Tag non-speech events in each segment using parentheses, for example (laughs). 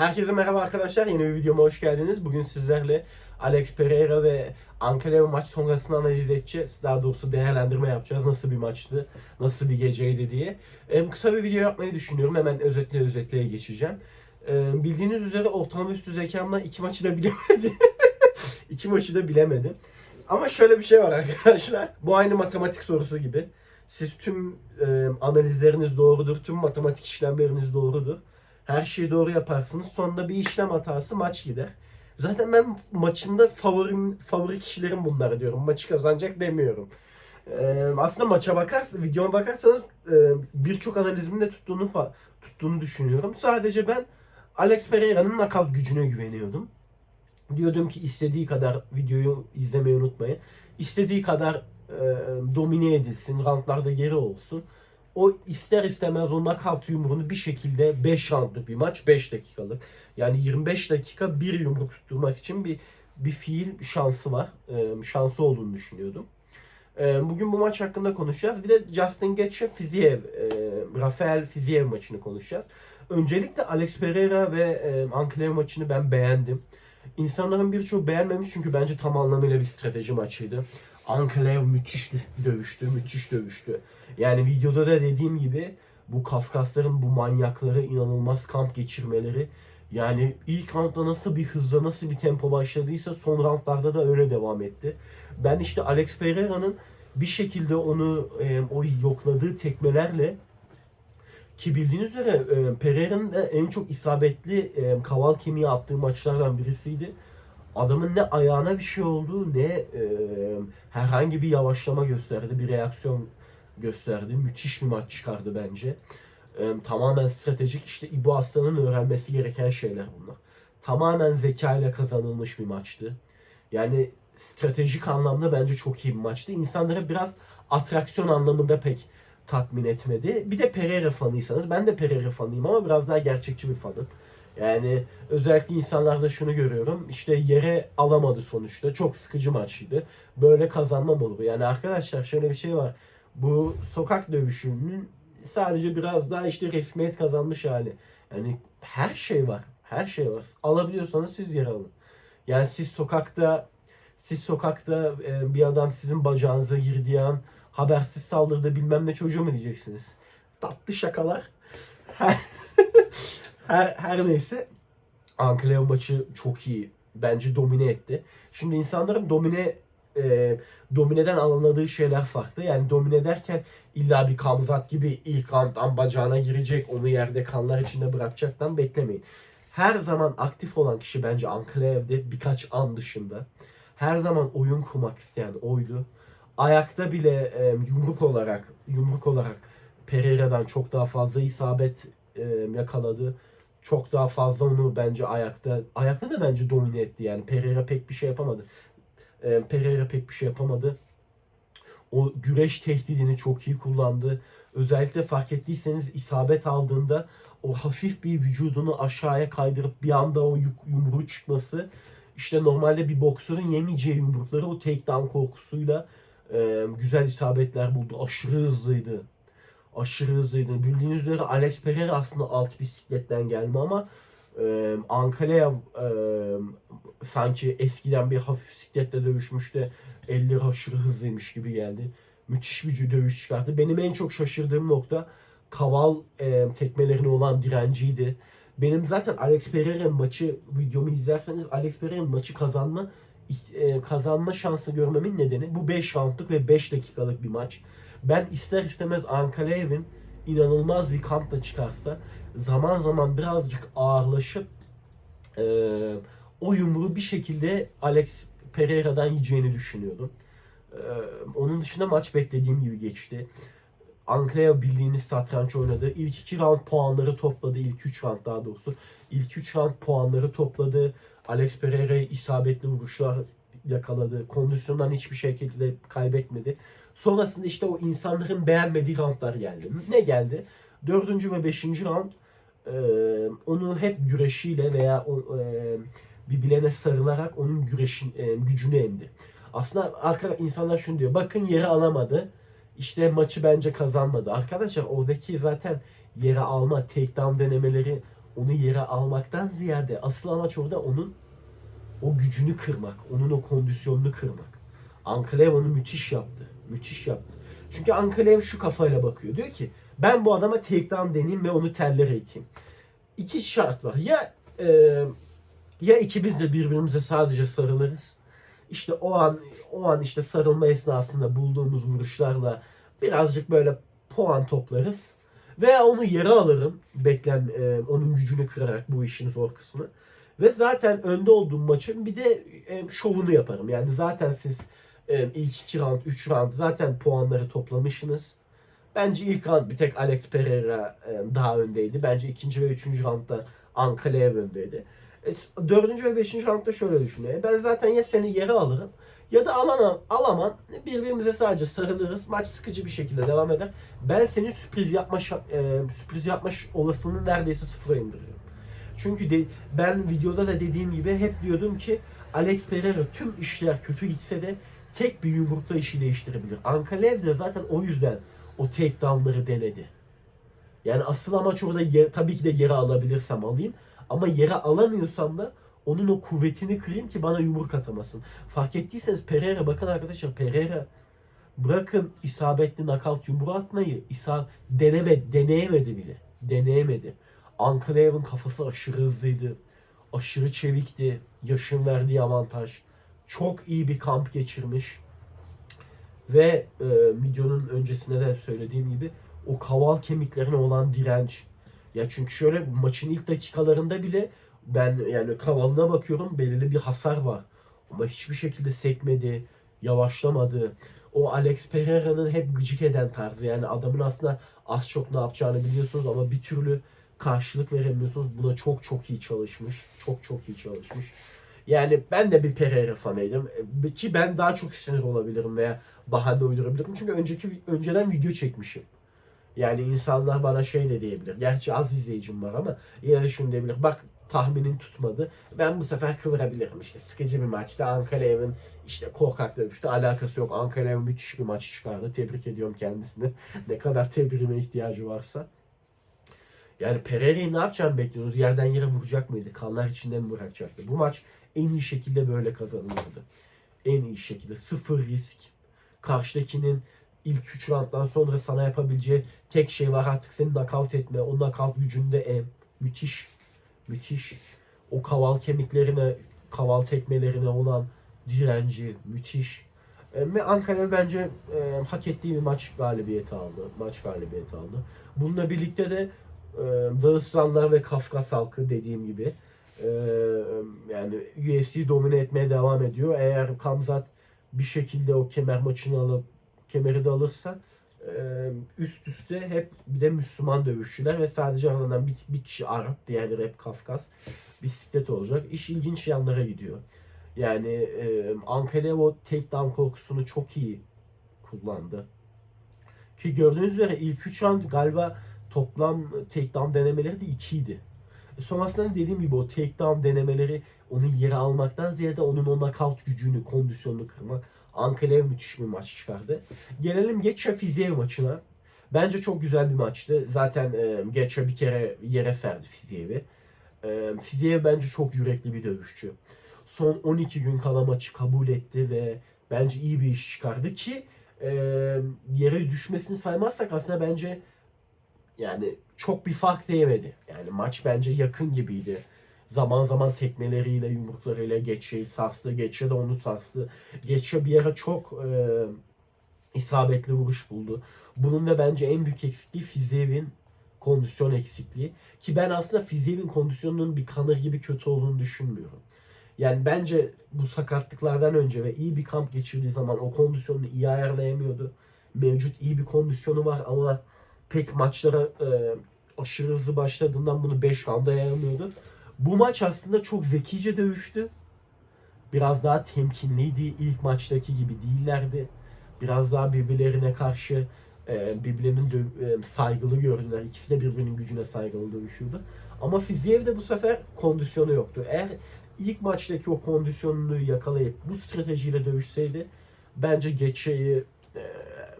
Herkese merhaba arkadaşlar. Yeni bir videoma hoş geldiniz. Bugün sizlerle Alex Pereira ve Ankara maç sonrasını analiz edeceğiz. Daha doğrusu değerlendirme yapacağız. Nasıl bir maçtı, nasıl bir geceydi diye. Em, kısa bir video yapmayı düşünüyorum. Hemen özetle özetleye geçeceğim. Em, bildiğiniz üzere ortalama üstü zekamla iki maçı da bilemedim. (laughs) iki maçı da bilemedim. Ama şöyle bir şey var arkadaşlar. Bu aynı matematik sorusu gibi. Siz tüm e, analizleriniz doğrudur, tüm matematik işlemleriniz doğrudur. Her şeyi doğru yaparsınız. Sonunda bir işlem hatası maç gider. Zaten ben maçında favorim, favori kişilerim bunlar diyorum. Maçı kazanacak demiyorum. Ee, aslında maça bakarsanız, videoma bakarsanız e, birçok analizimin de tuttuğunu tuttuğunu düşünüyorum. Sadece ben Alex Pereira'nın nakavt gücüne güveniyordum. Diyordum ki istediği kadar videoyu izlemeyi unutmayın. İstediği kadar e, domine edilsin, roundlarda geri olsun o ister istemez o knockout yumruğunu bir şekilde 5 roundluk bir maç 5 dakikalık. Yani 25 dakika bir yumruk tutturmak için bir bir fiil şansı var. Ee, şansı olduğunu düşünüyordum. Ee, bugün bu maç hakkında konuşacağız. Bir de Justin Gaethje Fiziev, e, Rafael Fiziev maçını konuşacağız. Öncelikle Alex Pereira ve e, Anklev maçını ben beğendim. İnsanların birçoğu beğenmemiş çünkü bence tam anlamıyla bir strateji maçıydı. Anklev müthiş dö- dövüştü, müthiş dövüştü. Yani videoda da dediğim gibi bu Kafkasların bu manyakları inanılmaz kamp geçirmeleri yani ilk roundda nasıl bir hızla nasıl bir tempo başladıysa son roundlarda da öyle devam etti. Ben işte Alex Pereira'nın bir şekilde onu e, o yokladığı tekmelerle ki bildiğiniz üzere e, Pereira'nın en çok isabetli e, kaval kemiği attığı maçlardan birisiydi. Adamın ne ayağına bir şey oldu ne e, herhangi bir yavaşlama gösterdi, bir reaksiyon gösterdi. Müthiş bir maç çıkardı bence. E, tamamen stratejik işte İbo Aslan'ın öğrenmesi gereken şeyler bunlar. Tamamen zeka ile kazanılmış bir maçtı. Yani stratejik anlamda bence çok iyi bir maçtı. İnsanlara biraz atraksiyon anlamında pek tatmin etmedi. Bir de Pereira fanıysanız ben de Pereira fanıyım ama biraz daha gerçekçi bir fanım. Yani özellikle insanlarda şunu görüyorum. İşte yere alamadı sonuçta. Çok sıkıcı maçıydı. Böyle kazanmam olur. Yani arkadaşlar şöyle bir şey var. Bu sokak dövüşünün sadece biraz daha işte resmiyet kazanmış hali. Yani her şey var. Her şey var. Alabiliyorsanız siz yer alın. Yani siz sokakta siz sokakta e, bir adam sizin bacağınıza girdiği an habersiz saldırdı bilmem ne çocuğu mu diyeceksiniz. Tatlı şakalar. (laughs) Her, her, neyse Anklev maçı çok iyi. Bence domine etti. Şimdi insanların domine e, domineden anladığı şeyler farklı. Yani domine derken illa bir Kamzat gibi ilk rounddan bacağına girecek, onu yerde kanlar içinde bırakacaktan beklemeyin. Her zaman aktif olan kişi bence Anklev'de birkaç an dışında her zaman oyun kurmak isteyen oydu. Ayakta bile e, yumruk olarak yumruk olarak Pereira'dan çok daha fazla isabet e, yakaladı. Çok daha fazla onu bence ayakta ayakta da bence domine etti yani. Pereira pek bir şey yapamadı. E, Pereira pek bir şey yapamadı. O güreş tehdidini çok iyi kullandı. Özellikle fark ettiyseniz isabet aldığında o hafif bir vücudunu aşağıya kaydırıp bir anda o yumruğu çıkması işte normalde bir boksörün yemeyeceği yumrukları o takedown korkusuyla e, güzel isabetler buldu. Aşırı hızlıydı. Aşırı hızlıydı. Bildiğiniz üzere Alex Pereira aslında alt bisikletten gelme ama e, Ankalev e, sanki eskiden bir hafif bisikletle dövüşmüş de elleri aşırı hızlıymış gibi geldi. Müthiş bir dövüş çıkarttı. Benim en çok şaşırdığım nokta kaval e, tekmelerine olan direnciydi. Benim zaten Alex Pereira'nın maçı videomu izlerseniz Alex Pereira'nın maçı kazanma e, kazanma şansı görmemin nedeni bu 5 roundluk ve 5 dakikalık bir maç. Ben ister istemez Ankalev'in inanılmaz bir kampla çıkarsa zaman zaman birazcık ağırlaşıp e, o yumruğu bir şekilde Alex Pereira'dan yiyeceğini düşünüyordum. E, onun dışında maç beklediğim gibi geçti. Anklev bildiğiniz satranç oynadı. İlk iki round puanları topladı. İlk üç round daha doğrusu. İlk üç round puanları topladı. Alex Pereira isabetli vuruşlar yakaladı. Kondisyondan hiçbir şekilde kaybetmedi. Sonrasında işte o insanların beğenmediği roundlar geldi. Ne geldi? Dördüncü ve beşinci round e, onu hep güreşiyle veya o, e, birbirlerine sarılarak onun güreşin e, gücünü emdi. Aslında arka insanlar şunu diyor. Bakın yeri alamadı. İşte maçı bence kazanmadı. Arkadaşlar oradaki zaten yere alma, takedown denemeleri onu yere almaktan ziyade asıl amaç orada onun o gücünü kırmak, onun o kondisyonunu kırmak. Onu müthiş yaptı. Müthiş yaptı. Çünkü Ankalev şu kafayla bakıyor. Diyor ki ben bu adama takedown deneyeyim ve onu tellere iteyim. İki şart var. Ya e, ya ikimiz de birbirimize sadece sarılırız. İşte o an o an işte sarılma esnasında bulduğumuz vuruşlarla birazcık böyle puan toplarız. Veya onu yere alırım. Beklen e, onun gücünü kırarak bu işin zor kısmı. Ve zaten önde olduğum maçın bir de e, şovunu yaparım. Yani zaten siz e, ilk iki round, üç round zaten puanları toplamışsınız. Bence ilk round bir tek Alex Pereira e, daha öndeydi. Bence ikinci ve üçüncü roundda Ankalev öndeydi. E, dördüncü ve beşinci roundda şöyle düşünüyor. Ben zaten ya seni yere alırım ya da alan alaman birbirimize sadece sarılırız. Maç sıkıcı bir şekilde devam eder. Ben senin sürpriz yapma e, sürpriz yapma olasılığını neredeyse sıfıra indiririm. Çünkü de, ben videoda da dediğim gibi hep diyordum ki Alex Pereira tüm işler kötü gitse de tek bir yumrukla işi değiştirebilir. Ankalev de zaten o yüzden o takedown'ları denedi. Yani asıl amaç orada yer, tabii ki de yere alabilirsem alayım. Ama yere alamıyorsam da onun o kuvvetini kırayım ki bana yumruk atamasın. Fark ettiyseniz Pereira bakın arkadaşlar Pereira bırakın isabetli nakavt yumruğu atmayı isa deneme, deneyemedi bile. Deneyemedi. Ankalev'in kafası aşırı hızlıydı. Aşırı çevikti. Yaşın verdiği avantaj. Çok iyi bir kamp geçirmiş. Ve e, videonun öncesinde de söylediğim gibi o kaval kemiklerine olan direnç. Ya çünkü şöyle maçın ilk dakikalarında bile ben yani kavalına bakıyorum belirli bir hasar var. Ama hiçbir şekilde sekmedi, yavaşlamadı. O Alex Pereira'nın hep gıcık eden tarzı. Yani adamın aslında az çok ne yapacağını biliyorsunuz ama bir türlü karşılık veremiyorsunuz. Buna çok çok iyi çalışmış. Çok çok iyi çalışmış. Yani ben de bir Pereira fanıydım. E, Ki ben daha çok sinir olabilirim veya bahane uydurabilirim. Çünkü önceki önceden video çekmişim. Yani insanlar bana şey de diyebilir. Gerçi az izleyicim var ama yine şunu diyebilir. Bak tahminin tutmadı. Ben bu sefer kıvırabilirim. İşte sıkıcı bir maçta Ankara Evin işte korkak dövüştü. Alakası yok. Ankara Evin müthiş bir maç çıkardı. Tebrik ediyorum kendisini. (laughs) ne kadar tebriğime ihtiyacı varsa. Yani Pereira'yı ne yapacağını bekliyorsunuz? Yerden yere vuracak mıydı? Kanlar içinde mi bırakacaktı? Bu maç en iyi şekilde böyle kazanılırdı. En iyi şekilde. Sıfır risk. Karşıdakinin ilk 3 rounddan sonra sana yapabileceği tek şey var artık seni knockout etme. O knockout gücünde em. Müthiş. Müthiş. O kaval kemiklerine, kaval tekmelerine olan direnci müthiş. E, Ve Ankara bence e, hak ettiği bir maç galibiyeti aldı. Maç galibiyeti aldı. Bununla birlikte de e, Dağıstanlar ve Kafkas halkı dediğim gibi e, yani UFC domine etmeye devam ediyor. Eğer Kamzat bir şekilde o kemer maçını alıp kemeri de alırsa e, üst üste hep bir de Müslüman dövüşçüler ve sadece aralarından bir, bir kişi Arap, diğerleri hep Kafkas bisiklet olacak. İş ilginç yanlara gidiyor. Yani e, Ankara o takedown korkusunu çok iyi kullandı. Ki gördüğünüz üzere ilk 3 round galiba toplam takedown denemeleri de 2 idi. Sonrasında dediğim gibi o takedown denemeleri onu yere almaktan ziyade onun o knockout gücünü, kondisyonunu kırmak. Ankalev müthiş bir maç çıkardı. Gelelim Geçya Fiziev maçına. Bence çok güzel bir maçtı. Zaten e, Geçya bir kere yere serdi Fiziev'i. E, Fiziev bence çok yürekli bir dövüşçü. Son 12 gün kala maçı kabul etti ve bence iyi bir iş çıkardı ki e, yere düşmesini saymazsak aslında bence yani çok bir fark değmedi. Yani maç bence yakın gibiydi. Zaman zaman tekmeleriyle, yumruklarıyla Geçe'yi sarstı. Geçe de onu sarstı. Geçe bir ara çok e, isabetli vuruş buldu. Bunun da bence en büyük eksikliği Fizev'in kondisyon eksikliği. Ki ben aslında Fizev'in kondisyonunun bir kanır gibi kötü olduğunu düşünmüyorum. Yani bence bu sakatlıklardan önce ve iyi bir kamp geçirdiği zaman o kondisyonunu iyi ayarlayamıyordu. Mevcut iyi bir kondisyonu var ama pek maçlara e, aşırı hızlı başladığından bunu 5 rounda yayamıyordu. Bu maç aslında çok zekice dövüştü. Biraz daha temkinliydi. İlk maçtaki gibi değillerdi. Biraz daha birbirlerine karşı e, birbirlerinin dö- e, saygılı gördüler. İkisi de birbirinin gücüne saygılı dövüşüyordu. Ama Fiziev bu sefer kondisyonu yoktu. Eğer ilk maçtaki o kondisyonunu yakalayıp bu stratejiyle dövüşseydi bence Geçe'yi e,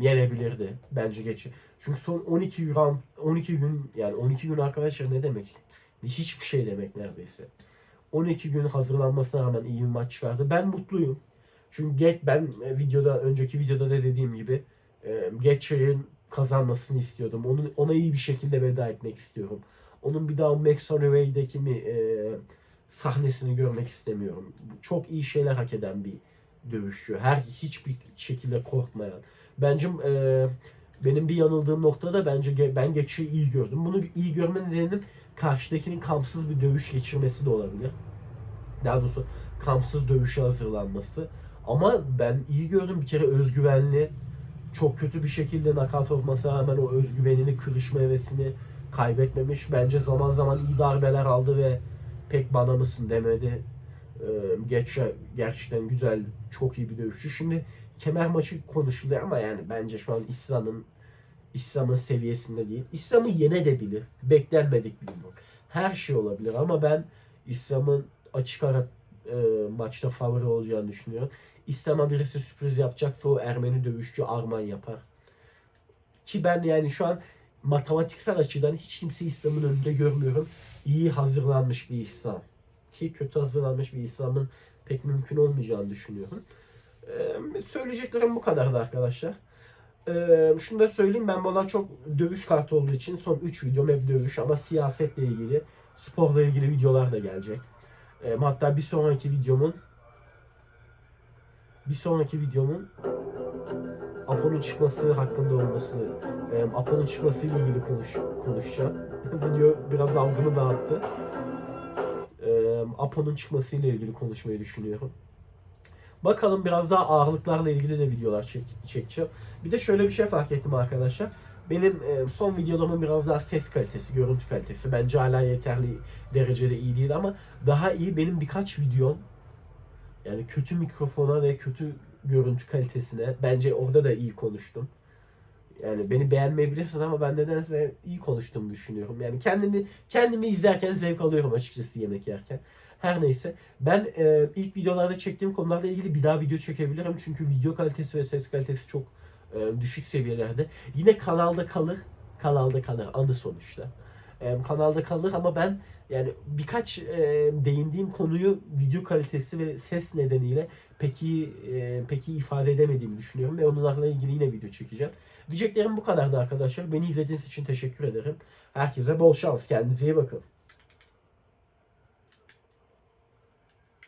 yenebilirdi. Bence Geçe. Çünkü son 12 round 12 gün yani 12 gün arkadaşlar ne demek? Hiçbir şey demek neredeyse. 12 gün hazırlanmasına rağmen iyi bir maç çıkardı. Ben mutluyum. Çünkü geç ben e, videoda önceki videoda da dediğim gibi e, Getcher'in kazanmasını istiyordum. Onun ona iyi bir şekilde veda etmek istiyorum. Onun bir daha Max Holloway'deki mi e, sahnesini görmek istemiyorum. Çok iyi şeyler hak eden bir dövüşçü. Her hiçbir şekilde korkmayan. Bence e, benim bir yanıldığım noktada bence ben geçişi iyi gördüm. Bunu iyi görme nedenim karşıdakinin kampsız bir dövüş geçirmesi de olabilir. Daha doğrusu kampsız dövüşe hazırlanması. Ama ben iyi gördüm bir kere özgüvenli. Çok kötü bir şekilde nakavt olmasına rağmen o özgüvenini, kırışma hevesini kaybetmemiş. Bence zaman zaman iyi darbeler aldı ve pek bana mısın demedi. Ee, geç gerçekten güzel, çok iyi bir dövüşçü. Şimdi kemer maçı konuşuluyor ama yani bence şu an İslam'ın İslam'ın seviyesinde değil. İslam'ı yenebilir. Beklenmedik bir durum. Her şey olabilir ama ben İslam'ın açık ara e, maçta favori olacağını düşünüyorum. İslam'a birisi sürpriz yapacaksa o Ermeni dövüşçü Arman yapar. Ki ben yani şu an matematiksel açıdan hiç kimseyi İslam'ın önünde görmüyorum. İyi hazırlanmış bir İslam. Ki kötü hazırlanmış bir İslam'ın pek mümkün olmayacağını düşünüyorum. Ee, söyleyeceklerim bu kadardı arkadaşlar. Ee, şunu da söyleyeyim ben bana çok dövüş kartı olduğu için son 3 videom hep dövüş ama siyasetle ilgili, sporla ilgili videolar da gelecek. Ee, hatta bir sonraki videomun bir sonraki videomun Apo'nun çıkması hakkında olması, e, Apo'nun çıkması ile ilgili konuş, konuşacağım. (laughs) Video biraz algımı dağıttı. E, Apo'nun çıkması ile ilgili konuşmayı düşünüyorum. Bakalım biraz daha ağırlıklarla ilgili de videolar çek, çekeceğim. Bir de şöyle bir şey fark ettim arkadaşlar. Benim e, son videolarımın biraz daha ses kalitesi, görüntü kalitesi bence hala yeterli derecede iyi değil ama daha iyi benim birkaç videom yani kötü mikrofona ve kötü görüntü kalitesine bence orada da iyi konuştum. Yani beni beğenmeyebilirsiniz ama ben nedense iyi konuştuğumu düşünüyorum. Yani kendimi kendimi izlerken zevk alıyorum açıkçası yemek yerken. Her neyse ben e, ilk videolarda çektiğim konularla ilgili bir daha video çekebilirim. Çünkü video kalitesi ve ses kalitesi çok e, düşük seviyelerde. Yine kanalda kalır. Kanalda kalır anı sonuçta. E, kanalda kalır ama ben yani birkaç e, değindiğim konuyu video kalitesi ve ses nedeniyle pek iyi, e, pek ifade edemediğimi düşünüyorum ve onlarla ilgili yine video çekeceğim. Diyeceklerim bu kadardı arkadaşlar. Beni izlediğiniz için teşekkür ederim. Herkese bol şans. Kendinize iyi bakın.